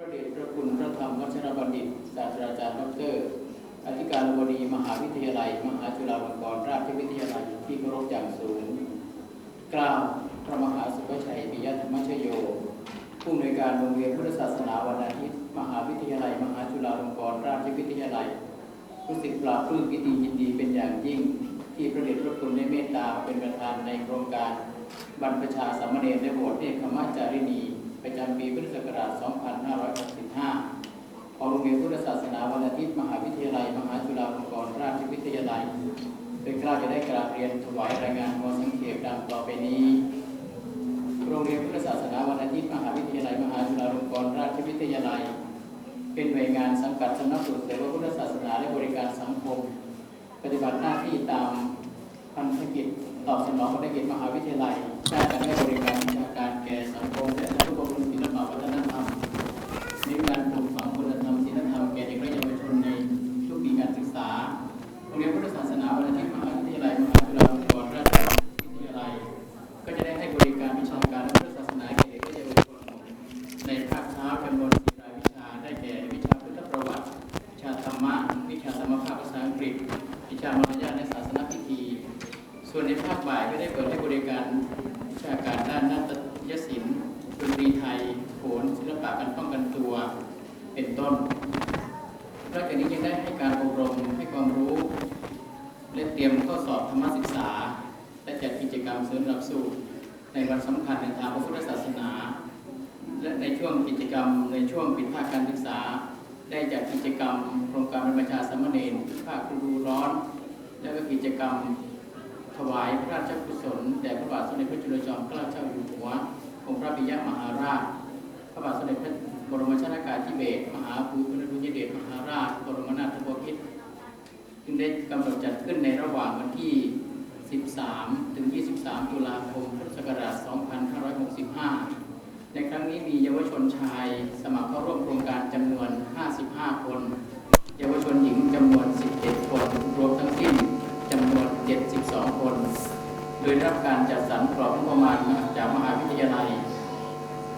พระเดชพระคุณพระธรรมวัชรบัณฑิตศาสตราจารย์ดรอธิการบดีมหาวิทยาลัย มหาจุฬาลงกรณราชวิทยาลัยที่เคารพอย่างสูงกล่าวพระมหาสุภชัยปิยธรรมชโย ผู้อำนวยการโรงเรียนพุทธศาสนาวันอาทิตย์ มหาวิทยาลัย มหาจุฬาลงกรณราชวิทยาลัยรู้สึกปลาบปลื้มปิติยินดีเป็นอย่างยิ่ง ที่พระเดชพระคุณได้เมตตาเป็นประธานในโครงการบรรพชาสามเณรและโบสถ์เนคขมาจารินี ประจำปีพุทธศักราช 2565 ของโรงเรียนพุทธศาสนาวันอาทิตย์มหาวิทยาลัย มหาจุฬาลงกรณราชวิทยาลัย โดยกล้าจะได้กราบเรียนถวายรายงานมอสังเขปดังต่อไปนี้ โรงเรียนพุทธศาสนาวันอาทิตย์มหาวิทยาลัย มหาจุฬาลงกรณราชวิทยาลัย เป็นหน่วยงานสังกัดสำนักส่งเสริมพระพุทธศาสนาและบริการสังคม ปฏิบัติหน้าที่ตามพันธกิจตอบสนองภารกิจมหาวิทยาลัยด้านการให้บริการวิชาการแก่สังคมและ การป้องกันตัวเป็นต้นนอกจากนี้ยังได้ให้การอบรมให้ความรู้ และเตรียมข้อสอบธรรมศึกษา และจัดกิจกรรมเสริมหลักสูตรในวันสำคัญในทางพระพุทธศาสนา และในช่วงกิจกรรมในช่วงปิดภาคการศึกษา ได้จัดกิจกรรมโครงการบรรพชาสามณรภาคฤดูร้อน และก็กิจกรรมถวายพระราชกุศลแด่พระบาทสมเด็จพระจุลจอมเกล้าเจ้าอยู่หัวองค์พระปิยมหาราช ระบาทสมเด็จพระบรมชนากาธิเบศมหาภูมิพลอดุลยเดชมหาราชบรมนาถบพิตรจึงได้กำหนดจัดขึ้นในระหว่างวันที่ 13 ถึง 23 ตุลาคมพุทธศักราช 2565 ในครั้งนี้มีเยาวชนชายสมัครเข้าร่วมโครงการจำนวน 55 คน เยาวชนหญิงจำนวน 17 คน รวมทั้งสิ้นจำนวน 72 คน โดยได้รับการจัดสรรกรอบงบประมาณจากมหาวิทยาลัย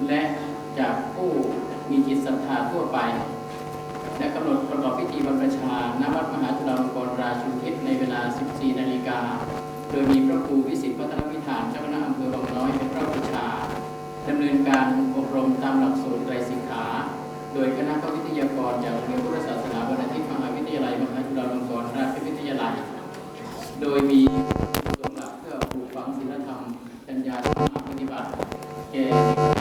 และ จากผู้มีจิตศรัทธาทั่วไป และกำหนดประกอบพิธีบรรพชาณวัดมหาจุฬาลงกรณราชูทิศในเวลา 14 นาฬิกา โดยมีพระครูวิสิทธิพัฒนวิธานเจ้าคณะอำเภอบางน้อยเป็นพระวิชาดำเนินการอบรมตามหลักสูตรไตรสิกขา โดยคณะวิทยากรจากโรงเรียนพุทธศาสนาวันอาทิตย์มหาวิทยาลัยมหาจุฬาลงกรณราชวิทยาลัย โดยมีสมหลักเพื่อปลูกฝังศีลธรรมปัญญาธรรมปฏิบัติแก่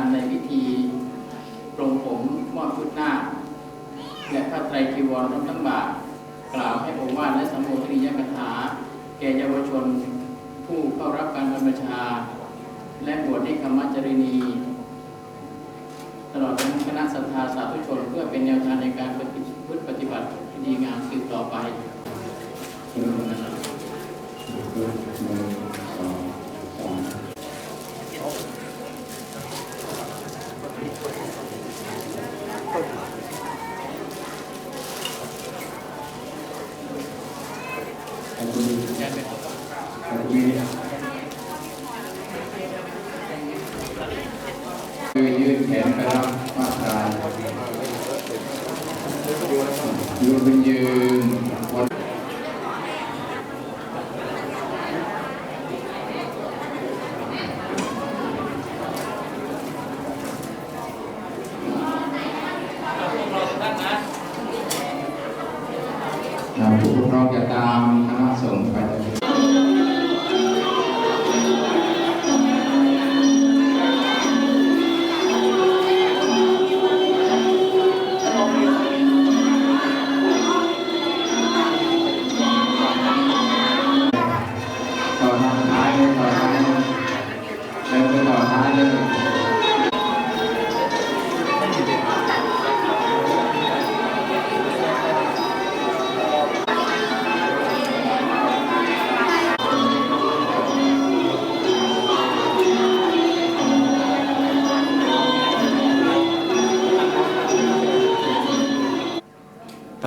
านในพิธีปรงผมมอบชุดหน้าคและผ้าไตรจีวรพร้อมทั้งบาทกล่าวให้องค์วาและสัมโภชนียกถาแก่เยาวชนผู้เข้ารับการบรรพชา และบวชในคำมัจจรินี ตลอดทั้งคณะศรัทธาสาธุชนเพื่อเป็นแนวทางในการปฏิพฤติปฏิบัติดีงามสืบต่อไปอ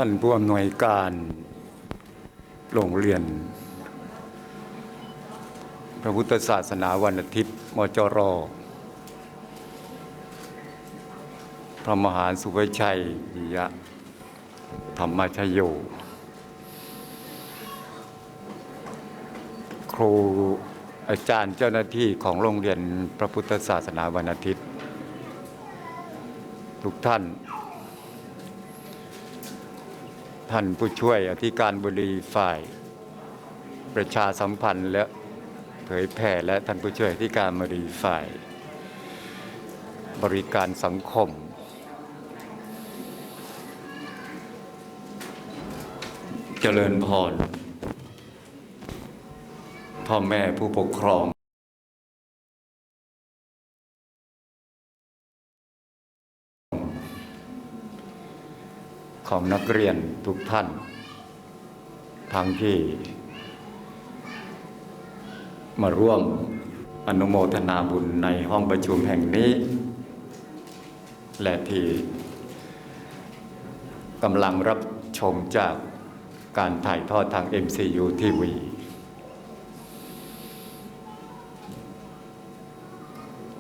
านผู้อำนวยการโรงเรียน พระพุทธศาสนาวันอาทิตย์ มจร พระมหาสุภชัยปิยะธรรมชโย ครูอาจารย์เจ้าหน้าที่ของโรงเรียนพระพุทธศาสนาวันอาทิตย์ ทุกท่าน ท่านผู้ช่วยอธิการบดีฝ่าย ประชาสัมพันธ์และเผยแผ่และท่านผู้ช่วยอธิการบดีฝ่าย บริการสังคม เจริญพรพ่อแม่ผู้ปกครอง ของนักเรียนทุกท่าน ทั้งที่ มาร่วมอนุโมทนาบุญในห้องประชุมแห่งนี้ และที่กำลังรับชมจากการถ่ายทอดทาง MCU TV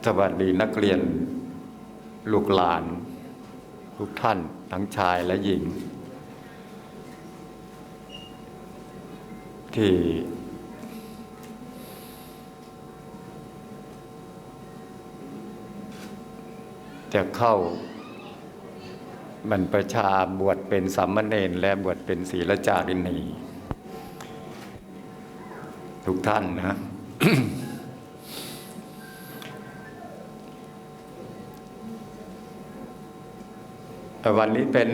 สวัสดีนักเรียนลูกหลานทุกท่าน ทั้งชายและหญิง ที่ จะเข้าบรรพชาบวชเป็นสามเณรและบวชเป็นศีลจารินี ทุกท่านนะ แต่ วันนี้เป็น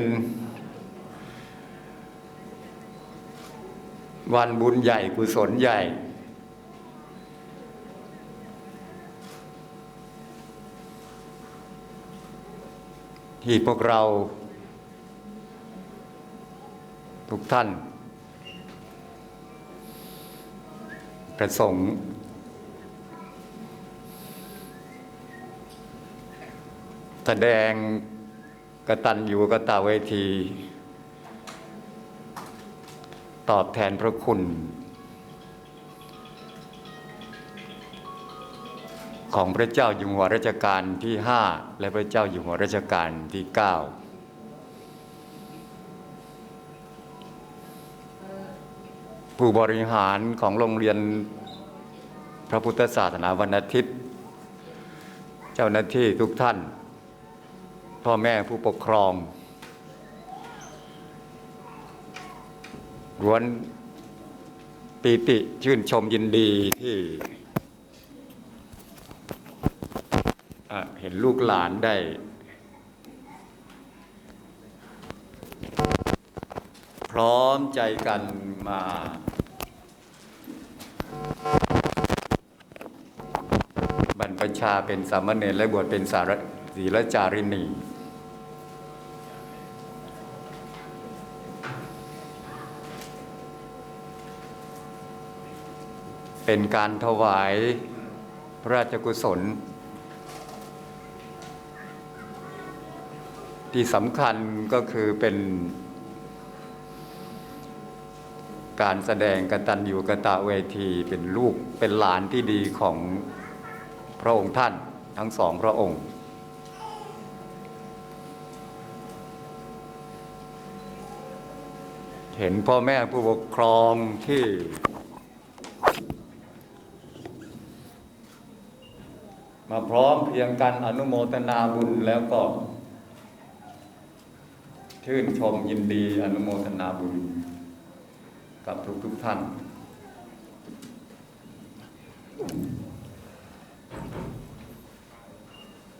วันบุญใหญ่กุศลใหญ่ ที่พวกเรา ทุกท่าน ประสงค์แสดง กตัญญูกตาเวที ตอบแทนพระคุณ ของพระเจ้าอยู่หัวรัชกาลที่ 5 และพระเจ้าอยู่หัวรัชกาลที่ 9ผู้บริหารของโรงเรียนพระพุทธศาสนาวันอาทิตย์ เจ้าหน้าที่ทุกท่าน พ่อแม่ผู้ปกครองล้วนปีติชื่นชมยินดีที่เห็นลูกหลานได้ พร้อมใจกันมาบรรพชาเป็นสามเณรและบวชเป็นสารศีลจารินี เป็นการถวายพระราชกุศล ที่สำคัญก็คือเป็น การแสดงกตัญญูกตะเวทีเป็นลูกเป็นหลานที่ดีของพระองค์ท่านทั้งสองพระองค์ เห็นพ่อแม่ผู้ปกครองที่ มาพร้อมเพียงกันอนุโมทนาบุญแล้วก็ ชื่นชมยินดีอนุโมทนาบุญ กับทุกทุกท่าน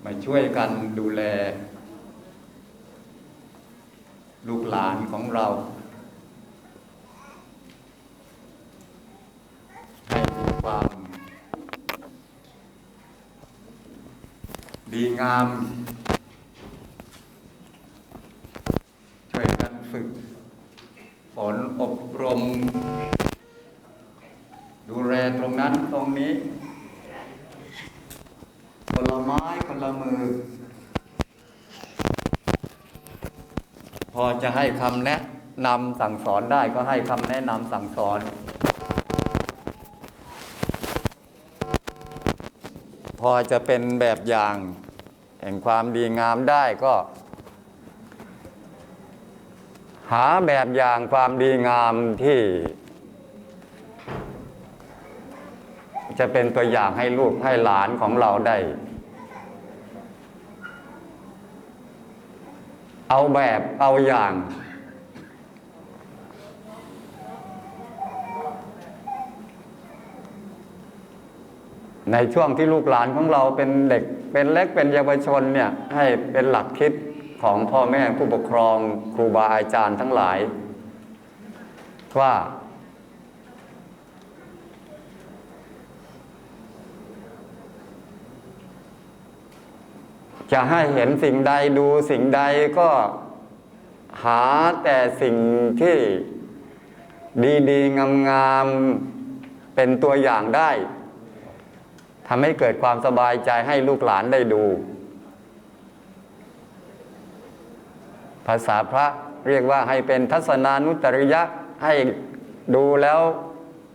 มาช่วยกันดูแล ลูกหลานของเรา ให้มีความ ดี งาม ช่วยกันฝึกฝนอบรม ดูแลตรงนั้นตรงนี้ คนละไม้คนละมือ พอจะให้คำแนะนำสั่งสอนได้ก็ให้คำแนะนำสั่งสอน พอจะเป็นแบบอย่าง แห่งความดีงามได้ก็ หาแบบอย่างความดีงามที่ จะเป็นตัวอย่างให้ลูกให้หลานของเราได้ เอาแบบเอาอย่างในช่วงที่ลูกหลานของเราเป็นเด็ก เป็นเล็กเป็นเยาวชนเนี่ยให้เป็นหลักคิดของพ่อแม่ผู้ปกครองครูบาอาจารย์ทั้งหลาย ว่า จะให้เห็นสิ่งใดดูสิ่งใดก็หาแต่สิ่งที่ดีๆงามๆเป็นตัวอย่างได้ ทำให้เกิดความสบายใจให้ลูกหลานได้ดู ภาษาพระเรียกว่าให้เป็นทัศนานุตริยะให้ดูแล้ว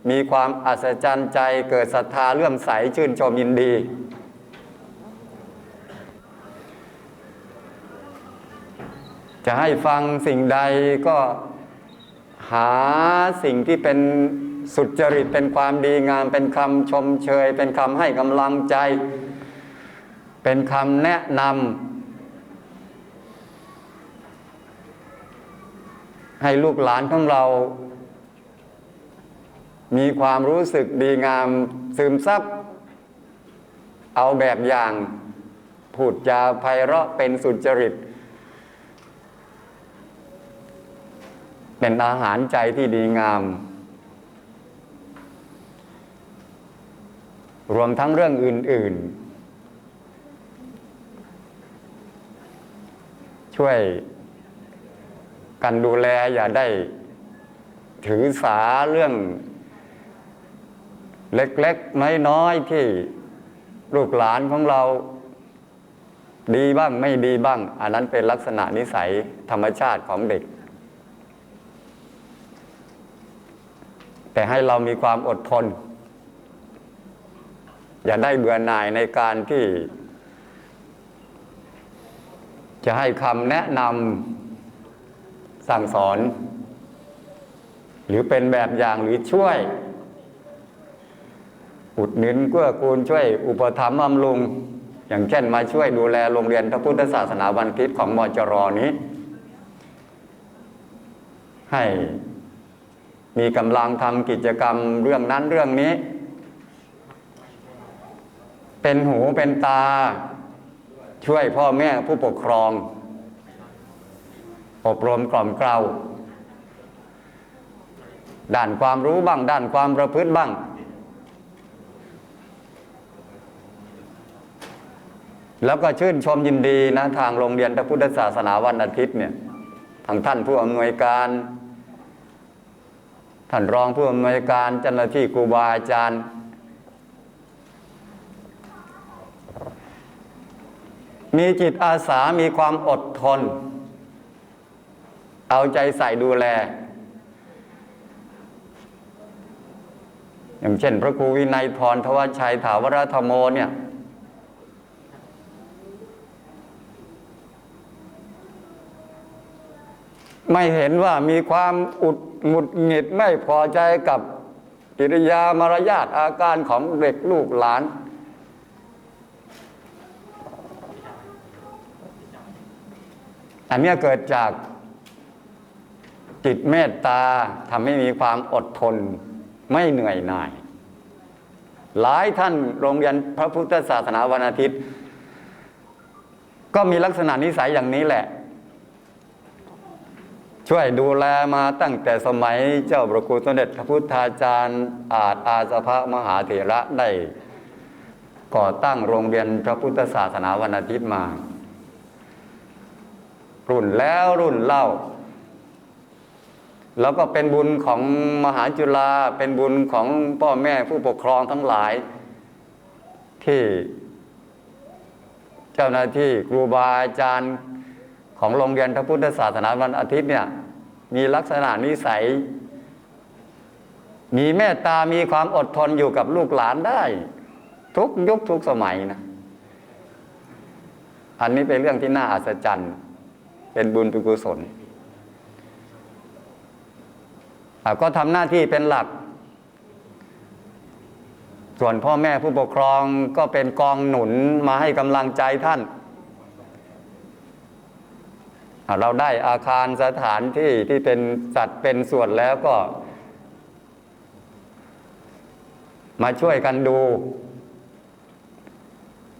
มีความอัศจรรย์ใจเกิดศรัทธาเลื่อมใสชื่นชมยินดี จะให้ฟังสิ่งใดก็หาสิ่งที่เป็น สุจริตเป็นความดีงาม เป็นคำชมเชย เป็นคำให้กำลังใจ เป็นคำแนะนำให้ลูกหลานของเรา มีความรู้สึกดีงามซึมซับเอาแบบอย่างพูดจาไพเราะเป็นสุจริต เป็นอาหารใจที่ดีงาม รวมทั้งเรื่องอื่น ๆ ช่วยกันดูแลอย่าได้ถือสาเรื่องเล็ก ๆ น้อย ๆ ที่ลูกหลานของเราดีบ้างไม่ดีบ้าง อันนั้นเป็นลักษณะนิสัยธรรมชาติของเด็ก แต่ให้เรามีความอดทน อย่าได้เบื่อหน่ายในการที่ จะให้คำแนะนำสั่งสอน หรือเป็นแบบอย่างหรือช่วย อุดหนุนเกื้อกูลช่วย อุปถัมภ์บำรุง อย่างเช่นมาช่วยดูแลโรงเรียนพระพุทธศาสนาวันพิษของมจรนี้ ให้มีกำลังทำกิจกรรมเรื่องนั้นเรื่องนี้ เป็นหูเป็นตา ช่วยพ่อแม่ผู้ปกครอง อบรมกล่อมเกลาด้านความรู้บ้าง ด้านความประพฤติบ้าง แล้วก็ชื่นชมยินดีนะทางโรงเรียนพระพุทธศาสนาวันอาทิตย์เนี่ยทางท่านผู้อำนวยการท่านรองผู้อำนวยการเจ้าหน้าที่ครูบาอาจารย์ มีจิตอาสามีความอดทน เอาใจใส่ดูแล อย่างเช่น พระครูวินัยทรทวชชัยถาวรธรรมโมเนี่ยไม่เห็นว่ามีความอุดหงุดหงิดไม่พอใจกับกิริยามารยาทอาการของเด็กลูกหลาน อันเนี้ยเกิดจากจิตเมตตาทำให้มีความอดทนไม่เหนื่อยหน่าย หลายท่านโรงเรียนพระพุทธศาสนาวันอาทิตย์ ก็มีลักษณะนิสัยอย่างนี้แหละ ช่วยดูแลมาตั้งแต่สมัยเจ้าประคุณสมเด็จพระพุทธาจารย์อาจอาสภะมหาเถระได้ก่อตั้งโรงเรียนพระพุทธศาสนาวันอาทิตย์มา รุ่นแล้วรุ่นเล่า แล้วก็เป็นบุญของมหาจุฬาเป็นบุญของพ่อแม่ผู้ปกครองทั้งหลาย ที่ เจ้าหน้าที่ครูบาอาจารย์ของโรงเรียนพระพุทธศาสนาวันอาทิตย์เนี่ย มีลักษณะนิสัย มีเมตตามีความอดทนอยู่กับลูกหลานได้ ทุกยุคทุกสมัยนะ อันนี้เป็นเรื่องที่น่าอัศจรรย์ เป็นบุญเป็นกุศลก็ทำหน้าที่เป็นหลัก ส่วนพ่อแม่ผู้ปกครองก็เป็นกองหนุนมาให้กำลังใจท่าน เราได้อาคารสถานที่ที่เป็นสัตว์เป็นส่วนแล้วก็ มาช่วยกันดู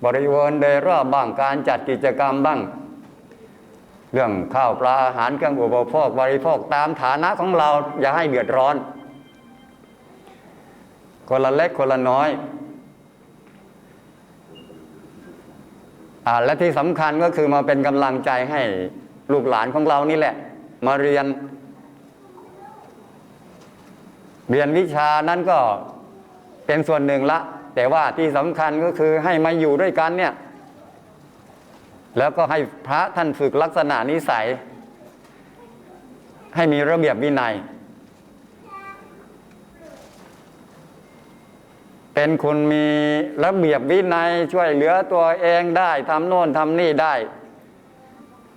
บริเวณโดยรอบบ้างการจัดกิจกรรมบ้าง เรื่องข้าวปลาอาหารเครื่องอุปโภคบริโภคตามฐานะของเราอย่าให้เดือดร้อน คนละเล็กคนละน้อยอและที่สำคัญก็คือมาเป็นกำลังใจให้ลูกหลานของเรานี่แหละ มาเรียน เรียนวิชานั้นก็เป็นส่วนหนึ่งละ แต่ว่าที่สำคัญก็คือให้มาอยู่ด้วยกันเนี่ย แล้วก็ให้พระท่านฝึกลักษณะนิสัย ให้มีระเบียบวินัย เป็นคนมีระเบียบวินัยช่วยเหลือตัวเองได้ทำโน่นทำนี่ได้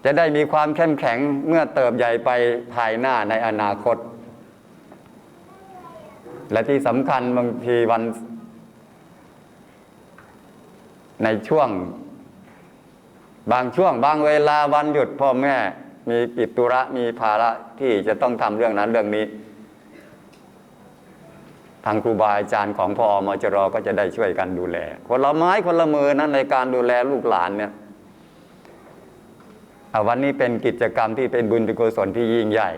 จะได้มีความเข้มแข็งเมื่อเติบใหญ่ไปภายหน้าในอนาคต และที่สำคัญบางทีวัน ในช่วง บางช่วงบางเวลาวันหยุดพ่อแม่มีกิจธุระมีภาระที่จะต้องทำเรื่องนั้นเรื่องนี้ ทางครูบาอาจารย์ของพออมจรก็จะได้ช่วยกันดูแล คนละไม้คนละมือนั้นในการดูแลลูกหลานเนี่ยวันนี้เป็นกิจกรรมที่เป็นบุญเป็นกุศลที่ยิ่งใหญ่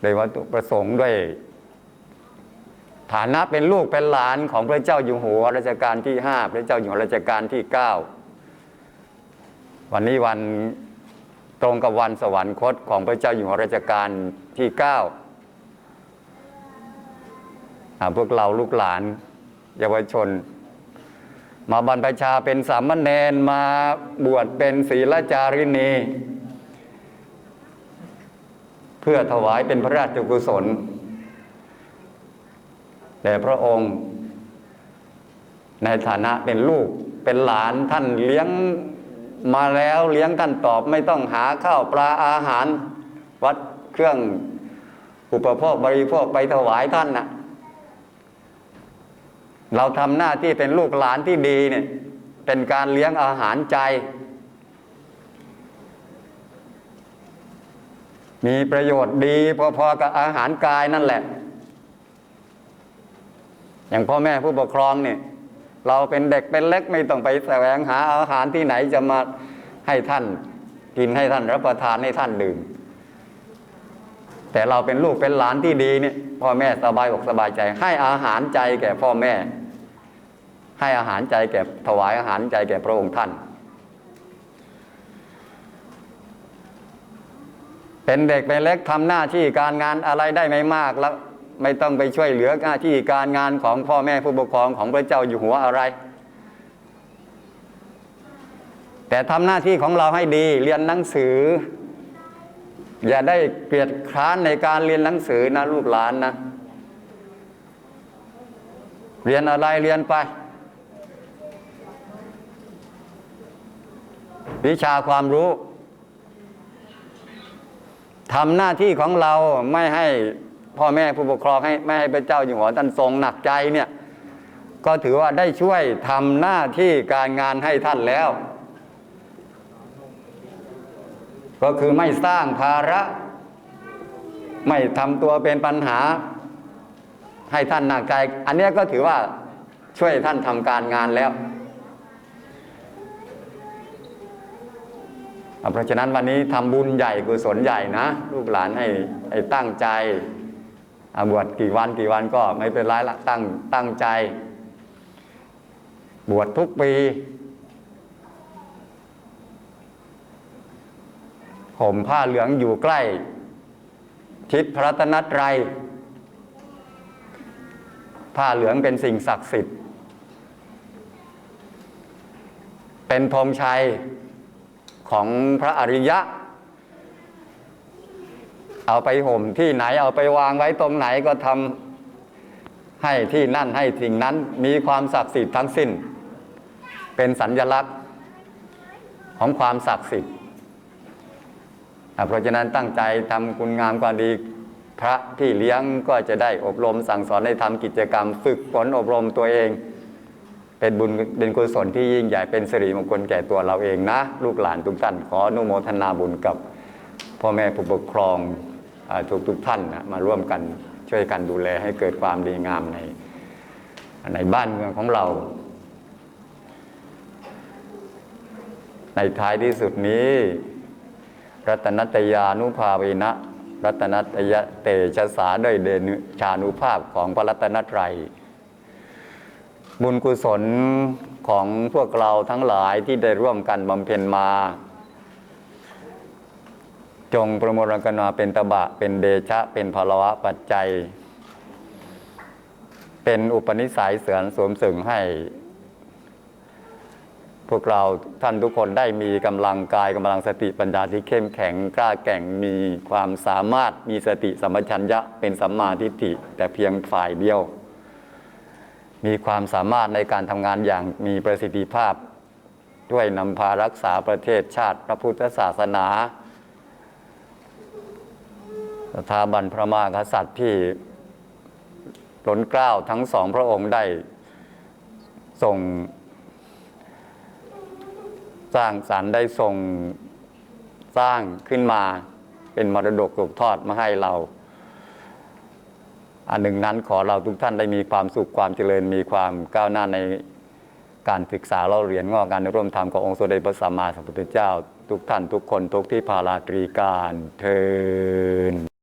โดยวัตถุประสงค์ด้วย ฐานะเป็นลูกเป็นหลานของพระเจ้าอยู่หัวรัชกาลที่ห้าพระเจ้าอยู่หัวรัชกาลที่เก้า วันนี้วันตรงกับวันสวรรคตของพระเจ้าอยู่หัวรัชกาลที่เก้าพวกเราลูกหลาน เยาวชน มาบรรพชาเป็นสามเณรมาบวชเป็นศีลจารินี เพื่อถวายเป็นพระราชกุศลแด่พระองค์ ในฐานะเป็นลูกเป็นหลานท่านเลี้ยง มาแล้วเลี้ยงท่านตอบไม่ต้องหาข้าวปลาอาหาร วัดเครื่องอุปโภคบริโภคไปถวายท่านน่ะ เราทำหน้าที่เป็นลูกหลานที่ดีเนี่ย เป็นการเลี้ยงอาหารใจ มีประโยชน์ดีพอๆกับอาหารกายนั่นแหละ อย่างพ่อแม่ผู้ปกครองเนี่ย เราเป็นเด็กเป็นเล็กไม่ต้องไปแสวงหาอาหารที่ไหนจะมาให้ท่านกินให้ท่านรับประทานให้ท่านดื่ม แต่เราเป็นลูกเป็นหลานที่ดีเนี่ยพ่อแม่สบายอกสบายใจ ให้อาหารใจแก่พ่อแม่ ให้อาหารใจแก่ถวายอาหารใจแก่พระองค์ท่าน เป็นเด็กเป็นเล็กทำหน้าที่การงานอะไรได้ไม่มากแล้ว ไม่ต้องไปช่วยเหลือหน้าที่การงานของพ่อแม่ผู้ปกครองของพระเจ้าอยู่หัวอะไร แต่ทำหน้าที่ของเราให้ดีเรียนหนังสือ อย่าได้เกลียดคร้านในการเรียนหนังสือนะลูกหลานนะ เรียนอะไรเรียนไป วิชาความรู้ทำหน้าที่ของเราไม่ให้ พ่อแม่ผู้ปกครองให้ไม่ให้พระเจ้าอยู่หัวท่านทรงหนักใจเนี่ยก็ถือว่าได้ช่วยทำหน้าที่การงานให้ท่านแล้ว ก็คือไม่สร้างภาระ ไม่ทำตัวเป็นปัญหา ให้ท่านหนักใจ อันนี้ก็ถือว่าช่วยท่านทำการงานแล้วเพราะฉะนั้นวันนี้ทำบุญใหญ่กุศลใหญ่นะ ลูกหลานให้ให้ตั้งใจ บวชกี่วันกี่วันก็ไม่เป็นไรละตั้งตั้งใจ บวชทุกปีห่มผ้าเหลืองอยู่ใกล้ ทิศพระตนตรัยผ้าเหลืองเป็นสิ่งศักดิ์สิทธิ์ เป็นธงชัยของพระอริยะ เอาไปห่มที่ไหนเอาไปวางไว้ตรงไหนก็ทำให้ที่นั่นให้สิ่งนั้นมีความศักดิ์สิทธิ์ทั้งสิ้น เป็นสัญญลักษณ์ของความศักดิ์สิทธิ์เพราะฉะนั้นตั้งใจทำคุณงามความดีพระที่เลี้ยงก็จะได้อบรมสั่งสอนได้ทำกิจกรรม ฝึกฝนอบรมตัวเอง เป็นบุญเป็นกุศลที่ยิ่งใหญ่เป็นสิริมงคลแก่ตัวเราเองนะ ลูกหลานทุกท่านขออนุโมทนาบุญกับพ่อแม่ผู้ปกครอง ทุกทุกท่านนะมาร่วมกันช่วยกันดูแลให้เกิดความดีงามในในบ้านเมืองของเรา ในท้ายที่สุดนี้ รัตนัตยานุภาเวนะ รัตนัตยะเตชะสาด้วยเดนชานุภาพของพระรัตนตรัยบุญกุศลของพวกเราทั้งหลายที่ได้ร่วมกันบำเพ็ญมา จงประมวลกนาเป็นตบะ เป็นเดชะ เป็นภาวะปัจจัย เป็นอุปนิสัยเสือนสวมสึงให้ พวกเราท่านทุกคนได้มีกำลังกายกำลังสติปัญญาที่เข้มแข็งกล้าแก่งมีความสามารถมีสติสัมปชัญญะเป็นสัมมาทิฏฐิแต่เพียงฝ่ายเดียว มีความสามารถในการทำงานอย่างมีประสิทธิภาพ ด้วยนำพารักษาประเทศชาติพระพุทธศาสนา สถาบันพระมหากษัตริย์ที่ล้นเกล้าทั้งสองพระองค์ได้ส่ง สร้างสรรค์ได้ส่งสร้างขึ้นมาเป็นมรดกตกทอดมาให้เรา อันหนึ่งนั้นขอเราทุกท่านได้มีความสุขความเจริญมีความก้าวหน้าในการศึกษาเราเรียนงอกการร่วมธรรมขององค์สมเด็จพระสัมมาสัมพุทธเจ้า ทุกท่านทุกคนทุกที่พาราตรีการเทิน